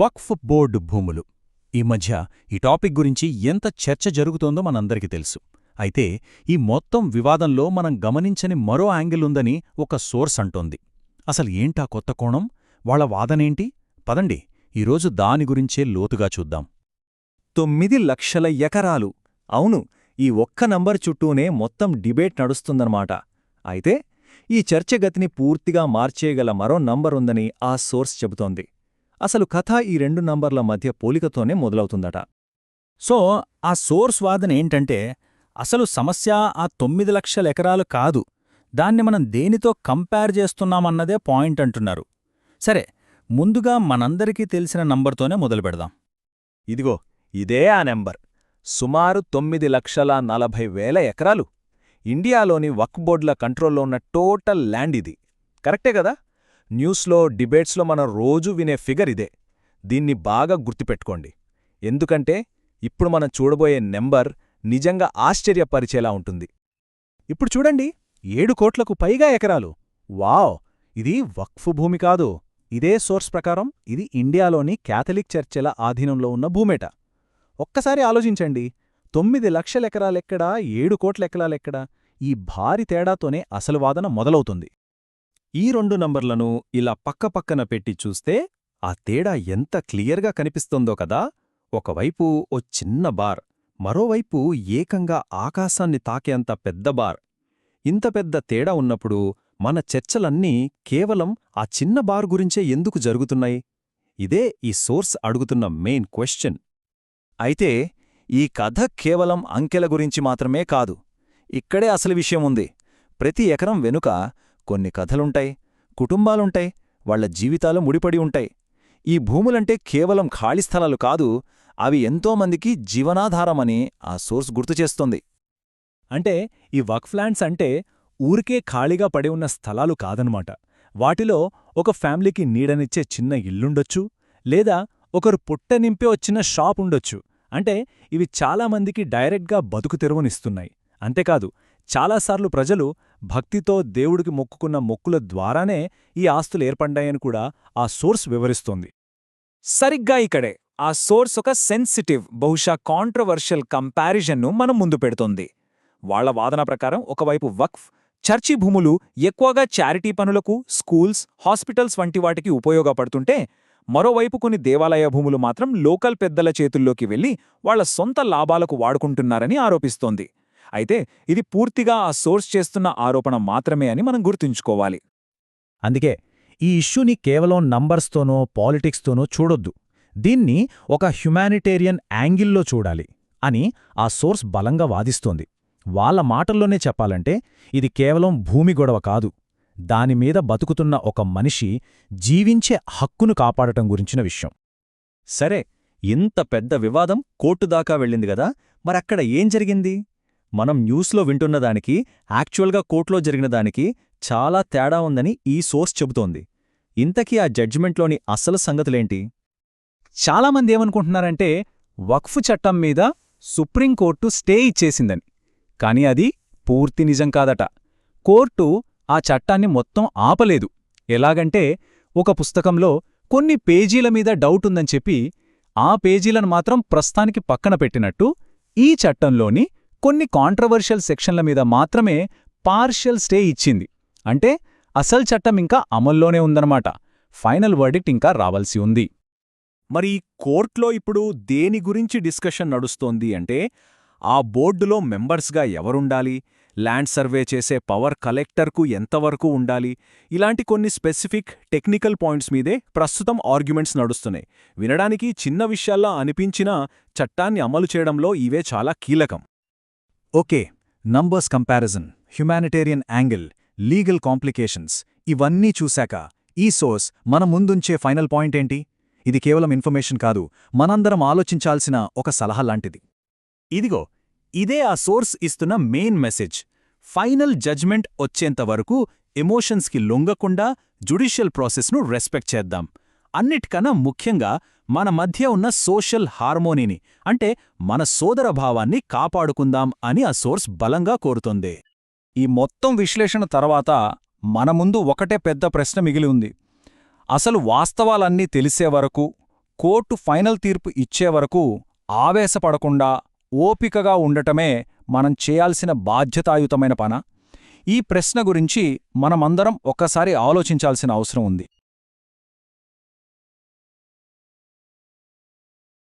వక్ఫ్ board భూములు. ఈ మధ్య ఈ టాపిక్ గురించి ఎంత చర్చ జరుగుతోందో మనందరికీ తెలుసు. అయితే ఈ మొత్తం వివాదంలో మనం గమనించని మరో యాంగిల్ ఉందని ఒక సోర్స్ అంటోంది. అసలు ఏంటా కొత్త కోణం? వాళ్ళ వాదనేంటి? పదండి ఈరోజు దాని గురించే లోతుగా చూద్దాం. తొమ్మిది లక్షల ఎకరాలు. అవును ఈ ఒక్క నంబర్ చుట్టూనే మొత్తం డిబేట్ నడుస్తుందన్నమాట. అయితే ఈ చర్చగతిని పూర్తిగా మార్చేయగల మరో నంబరుందని ఆ సోర్స్ చెబుతోంది. అసలు కథ ఈ రెండు నంబర్ల మధ్య పోలికతోనే మొదలవుతుందట. సో ఆ సోర్స్ వాదన ఏంటంటే అసలు సమస్య ఆ తొమ్మిది లక్షల ఎకరాలు కాదు దాన్ని మనం దేనితో కంపేర్ చేస్తున్నామన్నదే పాయింట్ అంటున్నారు. సరే ముందుగా మనందరికీ తెలిసిన నంబర్తోనే మొదలుపెడదాం ఇదిగో ఇదే ఆ నెంబర్. సుమారు తొమ్మిది లక్షల నలభై వేల ఎకరాలు. ఇండియాలోని వక్ బోర్డుల కంట్రోల్లో ఉన్న టోటల్ ల్యాండ్ ఇది. కరెక్టే కదా? న్యూస్లో డిబేట్స్లో మనం రోజూ వినే ఫిగర్ ఇదే. దీన్ని బాగా గుర్తుపెట్టుకోండి. ఎందుకంటే ఇప్పుడు మనం చూడబోయే నెంబర్ నిజంగా ఆశ్చర్యపరిచేలా ఉంటుంది. ఇప్పుడు చూడండి ఏడు కోట్లకు పైగా ఎకరాలు. వావ్! ఇది వక్ఫ్ భూమి కాదు. ఇదే సోర్స్ ప్రకారం ఇది ఇండియాలోని క్యాథలిక్ చర్చెల ఆధీనంలో ఉన్న భూమేట. ఒక్కసారి ఆలోచించండి తొమ్మిది లక్షలెకరాలెక్కడా ఏడు కోట్లెకరాలెక్కడా ఈ భారీ తేడాతోనే అసలు వాదన మొదలవుతుంది. ఈ రెండు నంబర్లను ఇలా పక్కపక్కన పెట్టి చూస్తే ఆ తేడా ఎంత క్లియర్గా కనిపిస్తోందో కదా! ఒకవైపు ఓ చిన్న బార్ మరోవైపు ఏకంగా ఆకాశాన్ని తాకేంత పెద్ద బార్. ఇంత పెద్ద తేడా ఉన్నప్పుడు మన చర్చలన్నీ కేవలం ఆ చిన్న బార్ గురించే ఎందుకు జరుగుతున్నాయి? ఇదే ఈ సోర్స్ అడుగుతున్న మెయిన్ క్వశ్చన్. అయితే ఈ కథ కేవలం అంకెల గురించి మాత్రమే కాదు ఇక్కడే అసలు విషయం ఉంది. ప్రతి ఎకరం వెనుక కొన్ని కథలుంటాయి కుటుంబాలుంటాయి వాళ్ళ జీవితాలు ముడిపడి ఉంటాయి. ఈ భూములంటే కేవలం ఖాళీ స్థలాలు కాదు అవి ఎంతోమందికి జీవనాధారమని ఆ సోర్స్ గుర్తుచేస్తోంది అంటే ఈ వక్ఫ్లాండ్స్ అంటే ఊరికే ఖాళీగా పడి ఉన్న స్థలాలు కాదనమాట. వాటిలో ఒక ఫ్యామిలీకి నీడనిచ్చే చిన్న ఇల్లుండొచ్చు లేదా ఒకరు పుట్ట నింపే వచ్చిన షాప్ ఉండొచ్చు అంటే ఇవి చాలామందికి డైరెక్ట్గా బతుకు తెరువునిస్తున్నాయి. అంతేకాదు చాలాసార్లు ప్రజలు భక్తితో దేవుడికి మొక్కుకున్న మొక్కుల ద్వారానే ఈ ఆస్తులు ఏర్పడ్డాయని కూడా ఆ సోర్స్ వివరిస్తోంది. సరిగ్గా ఇక్కడే. ఆ సోర్స్ ఒక సెన్సిటివ్ బహుశా కాంట్రవర్షియల్ కంపారిజన్ను మనం ముందు పెడుతోంది. వాళ్ళ వాదన ప్రకారం ఒకవైపు వక్ఫ్ చర్చి భూములు ఎక్కువగా చారిటీ పనులకు స్కూల్స్ హాస్పిటల్స్ వంటి వాటికి ఉపయోగపడుతుంటే మరోవైపు కొన్ని దేవాలయ భూములు మాత్రం లోకల్ పెద్దల చేతుల్లోకి వెళ్ళి వాళ్ళ సొంత లాభాలకు వాడుకుంటున్నారని ఆరోపిస్తోంది. అయితే ఇది పూర్తిగా ఆ సోర్స్ చేస్తున్న ఆరోపణ మాత్రమే అని మనం గుర్తుంచుకోవాలి. అందుకే ఈ ఇష్యూని కేవలం నంబర్స్తోనో పాలిటిక్స్తోనో చూడొద్దు. దీన్ని ఒక హ్యుమానిటేరియన్ యాంగిల్లో చూడాలి అని ఆ సోర్స్ బలంగా వాదిస్తోంది. వాళ్ళ మాటల్లోనే చెప్పాలంటే ఇది కేవలం భూమి గొడవ కాదు. దానిమీద బతుకుతున్న ఒక మనిషి జీవించే హక్కును కాపాడటం గురించిన విషయం. సరే ఇంత పెద్ద వివాదం కోర్టు దాకా వెళ్ళింది గదా మరక్కడ ఏం జరిగింది? మనం న్యూస్లో వింటున్నదానికి యాక్చువల్గా కోర్టులో జరిగినదానికి చాలా తేడా ఉందని ఈ సోర్స్ చెబుతోంది. ఇంతకీ ఆ జడ్జిమెంట్లోని అసలు సంగతులేంటి? చాలామంది ఏమనుకుంటున్నారంటే వక్ఫ్ చట్టం మీద సుప్రీంకోర్టు స్టే ఇచ్చేసిందని. కాని అది పూర్తి నిజం కాదట. కోర్టు ఆ చట్టాన్ని మొత్తం ఆపలేదు. ఎలాగంటే ఒక పుస్తకంలో కొన్ని పేజీల మీద డౌట్ ఉందని చెప్పి ఆ పేజీలను మాత్రం ప్రస్తుతానికి పక్కన పెట్టినట్టు ఈ చట్టంలోని కొన్ని కాంట్రవర్షియల్ సెక్షన్ల మీద మాత్రమే పార్షియల్ స్టే ఇచ్చింది. అంటే అసలు చట్టం ఇంకా అమల్లోనే ఉందన్నమాట. ఫైనల్ వర్డిక్ట్ ఇంకా రావాల్సి ఉంది. మరి కోర్ట్లో ఇప్పుడు దేని గురించి డిస్కషన్ నడుస్తోంది అంటే ఆ బోర్డులో మెంబర్స్గా ఎవరుండాలి? ల్యాండ్ సర్వే చేసే పవర్ కలెక్టర్కు ఎంతవరకు ఉండాలి? ఇలాంటి కొన్ని స్పెసిఫిక్ టెక్నికల్ పాయింట్స్ మీదే ప్రస్తుతం ఆర్గ్యుమెంట్స్ నడుస్తున్నాయి. వినడానికి చిన్న విషయాల్లా అనిపించినా చట్టాన్ని అమలు చేయడంలో ఇవే చాలా కీలకం. Okay numbers comparison humanitarian angle legal complications ఇవన్నీ చూశాక ఈ సోర్స్ మన ముందుంచే ఫైనల్ పాయింట్ ఏంటి? ఇది కేవలం ఇన్ఫర్మేషన్ కాదు మనందరం ఆలోచించాల్సిన ఒక సలహా లాంటిది. ఇదిగో ఇదే ఆ సోర్స్ ఇస్తున్న మెయిన్ మెసేజ్. ఫైనల్ జడ్జ్మెంట్ వచ్చేంతవరకు ఎమోషన్స్కి లొంగకుండా జుడిషియల్ ప్రాసెస్ను రెస్పెక్ట్ చేద్దాం. అన్నిటికన్నా ముఖ్యంగా మన మధ్య ఉన్న సోషల్ హార్మోనీని అంటే మన సోదర భావాన్ని కాపాడుకుందాం అని ఆ సోర్స్ బలంగా కోరుతోంది. ఈ మొత్తం విశ్లేషణ తర్వాత మన ముందు ఒకటే పెద్ద ప్రశ్న మిగిలి ఉంది. అసలు వాస్తవాలన్నీ తెలిసే వరకు కోర్టు ఫైనల్ తీర్పు ఇచ్చే వరకు ఆవేశపడకుండా ఓపికగా ఉండటమే మనం చేయాల్సిన బాధ్యతాయుతమైన పన. ఈ ప్రశ్న గురించి మనమందరం ఒక్కసారి ఆలోచించాల్సిన అవసరం ఉంది.